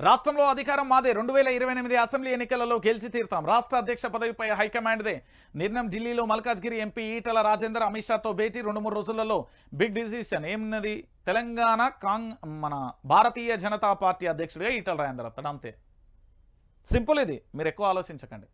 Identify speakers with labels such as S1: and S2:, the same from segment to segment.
S1: రాష్ట్రంలో అధికారం మాదే. రెండు వేల ఇరవై ఎనిమిది అసెంబ్లీ ఎన్నికలలో గెలిచి తీరుతాం. రాష్ట్ర అధ్యక్ష పదవిపై హైకమాండ్దే. నిర్ణయం ఢిల్లీలో మల్కాజ్గిరి ఎంపీ ఈటల రాజేందర్ అమిత్ షాతో భేటీ రెండు మూడు రోజులలో. బిగ్ డిసిషన్ ఏమున్నది? తెలంగాణ కాంగ్ మన భారతీయ జనతా పార్టీ అధ్యక్షుడిగా ఈటల రాజేందర్ అతడు. అంతే. సింపుల్ ఇది. మీరు ఎక్కువ ఆలోచించకండి.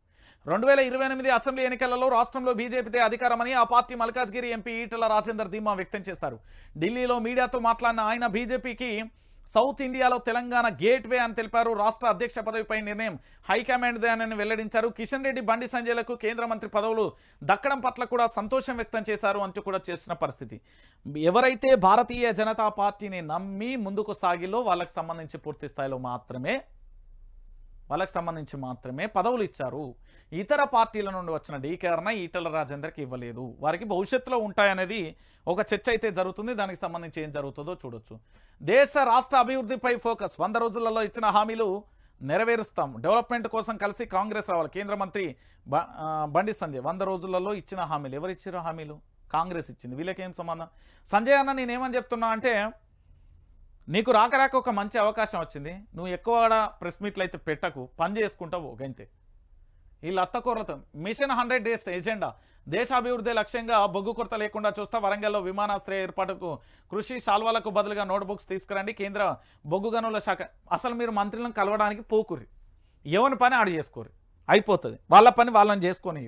S1: రెండు వేల ఇరవై ఎనిమిది అసెంబ్లీ ఎన్నికలలో రాష్ట్రంలో బీజేపీతే అధికారమని ఆ పార్టీ మల్కాజ్గిరి ఎంపీ ఈటల రాజేందర్ ధీమా వ్యక్తం చేస్తారు. ఢిల్లీలో మీడియాతో మాట్లాడిన ఆయన బీజేపీకి సౌత్ ఇండియాలో తెలంగాణ గేట్వే అని తెలిపారు. రాష్ట్ర అధ్యక్ష పదవిపై నిర్ణయం హైకమాండ్దే అని వెల్లడించారు. కిషన్ రెడ్డి బండి సంజయ్లకు కేంద్ర మంత్రి పదవులు దక్కడం పట్ల కూడా సంతోషం వ్యక్తం చేశారు అంటూ కూడా చేసిన పరిస్థితి. ఎవరైతే భారతీయ జనతా పార్టీని నమ్మి ముందుకు సాగిలో వాళ్ళకి సంబంధించి పూర్తి స్థాయిలో మాత్రమే వాళ్ళకి సంబంధించి మాత్రమే పదవులు ఇచ్చారు. ఇతర పార్టీల నుండి వచ్చిన డీకేఆర్న ఈటల రాజేందర్కి ఇవ్వలేదు. వారికి భవిష్యత్తులో ఉంటాయనేది ఒక చర్చ అయితే జరుగుతుంది. దానికి సంబంధించి ఏం జరుగుతుందో చూడొచ్చు. దేశ రాష్ట్ర అభివృద్ధిపై ఫోకస్. వంద రోజులలో ఇచ్చిన హామీలు నెరవేరుస్తాం. డెవలప్మెంట్ కోసం కలిసి కాంగ్రెస్ రావాలి. కేంద్ర మంత్రి బ- బండి సంజయ్ వంద రోజులలో ఇచ్చిన హామీలు. ఎవరు హామీలు? కాంగ్రెస్ ఇచ్చింది. వీళ్ళకేం సంబంధం? సంజయ్ అన్న నేనేమని చెప్తున్నా అంటే నీకు రాక రాక ఒక మంచి అవకాశం వచ్చింది. నువ్వు ఎక్కువ ప్రెస్ మీట్లు అయితే పెట్టకు. పని చేసుకుంటావు గంతే వీళ్ళు అత్తకూరలతో మిషన్ హండ్రెడ్ డేస్ ఎజెండా. దేశాభివృద్ధి లక్ష్యంగా బొగ్గు కొరత లేకుండా చూస్తా వరంగల్లో విమానాశ్రయ ఏర్పాటుకు కృషి శాల్వాలకు బదులుగా నోట్బుక్స్ తీసుకురండి కేంద్ర బొగ్గు గనుల శాఖ. అసలు మీరు మంత్రులను కలవడానికి పోకురి ఎవరి పని ఆడు చేసుకోరు. అయిపోతుంది. వాళ్ళ పని వాళ్ళని చేసుకొని